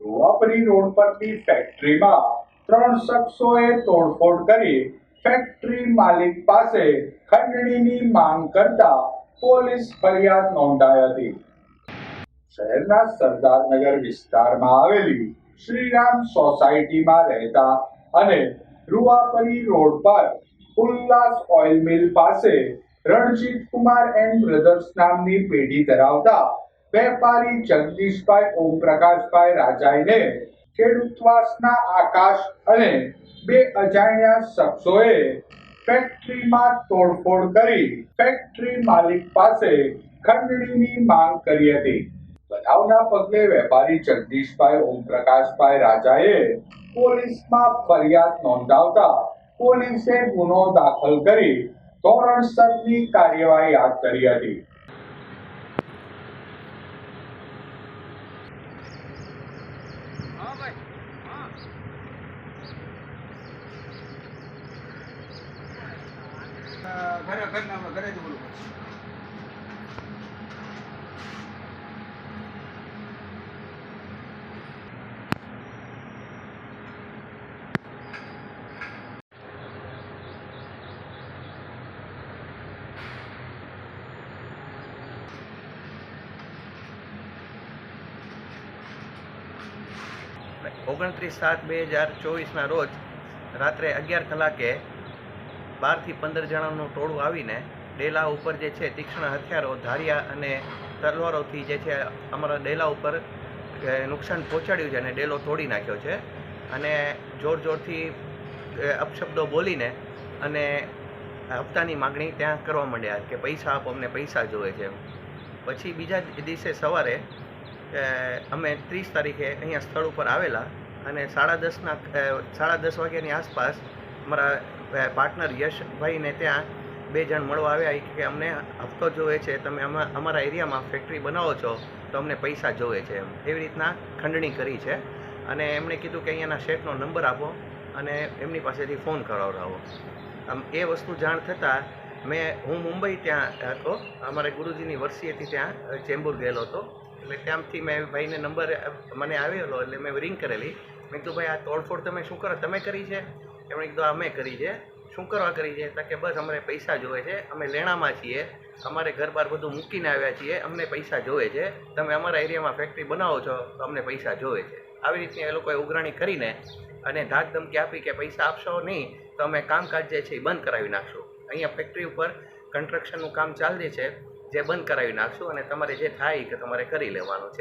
રોવાપરી road પરની ફેક્ટરીમાં ત્રણ શખ્સોએ તોડફોડ કરી ફેક્ટરી માલિક પાસે ખંડણીની માંગ કરતા પોલીસ ફરિયાદ નોંધાઈ હતી. શહેરના સરદારનગર વિસ્તારમાં આવેલી શ્રીરામ સોસાયટીમાં રહેતા અને રૂવાપરી રોડ પર ઉલ્લાસ ઓઇલ મિલ પાસે રણજીત કુમાર એન્ડ બ્રધર્સ નામની પેઢી ધરાવતા વેપારી જગદીશભાઈ ઓમપ્રકાશભાઈ રાજાઈને ખેડૂતવાસના આકાશ અને બે અજાણ્યા શખ્સોએ ફેક્ટરીમાં તોડફોડ કરી ફેક્ટરી માલિક પાસે ખંડણીની માંગ કરી હતી. બનાવના પગલે વેપારી જગદીશભાઈ ઓમપ્રકાશભાઈ રાજાએ પોલીસમાં ફરિયાદ નોંધાવતા પોલીસે ગુનો દાખલ કરી ધોરણસરની કાર્યવાહી હાથ ધરી હતી. ઘરે ઘરના ઘરે જ બોલું ઓગણત્રીસ સાત બે હજાર ચોવીસના રોજ રાત્રે અગિયાર કલાકે બારથી પંદર જણાનું ટોળું આવીને ડેલા ઉપર જે છે તીક્ષ્ણ હથિયારો, ધારિયા અને તલવારોથી જે છે અમારા ડેલા ઉપર નુકસાન પહોંચાડ્યું છે અને ડેલો તોડી નાખ્યો છે. અને જોર જોરથી અપશબ્દો બોલીને અને હપ્તાની માગણી ત્યાં કરવા માંડ્યા કે પૈસા આપો, અમને પૈસા જોઈએ છે પછી બીજા દિવસે સવારે અમે ત્રીસ તારીખે અહીંયા સ્થળ ઉપર આવેલા અને સાડા દસના સાડા દસ વાગ્યાની આસપાસ અમારા પાર્ટનર યશભાઈને ત્યાં બે જણ મળવા આવ્યા. કે અમને હપ્તો જોવે છે, તમે અમા- અમારા એરિયામાં ફેક્ટરી બનાવો છો, તો અમને પૈસા જોવે છે એમ. એવી રીતના ખંડણી કરી છે. અને એમણે કીધું કે અહીંયાના શેઠનો નંબર આપો અને એમની પાસેથી ફોન કરાવડાવો. આમ, એ વસ્તુ જાણ થતાં મેં, હું મુંબઈ ત્યાં હતો. અમારે ગુરુજીની હતી ત્યાં ચેમ્બુર ગયેલો હતો. એટલે ત્યાંથી મેં ભાઈને નંબર મને આવેલો, એટલે મેં રિંગ કરેલી. મેં કીધું, ભાઈ, આ તોડફોડ તમે શું કરો? તમે કરી છે? એમણે કીધું અમે કરી છે. શું કરવા કરી છે? તો કે, બસ, અમને પૈસા જોવે છે. અમે લેણામાં છીએ. અમારે ઘર બાર બધું મૂકીને આવ્યા છીએ. અમને પૈસા જોવે છે. તમે અમારા એરિયામાં ફેક્ટરી બનાવો છો, તો અમને પૈસા જોવે છે. આવી રીતની એ લોકોએ ઉઘરાણી કરીને અને ધાક ધમકી આપી કે, પૈસા આપશો નહીં, તો અમે કામકાજ જે છે એ બંધ કરાવી નાખશું. અહીંયા ફેક્ટરી ઉપર કન્સ્ટ્રક્શનનું કામ ચાલે છે, જે બંધ કરાવી નાખશું અને તમારે જે થાય કે તમારે કરી લેવાનું છે.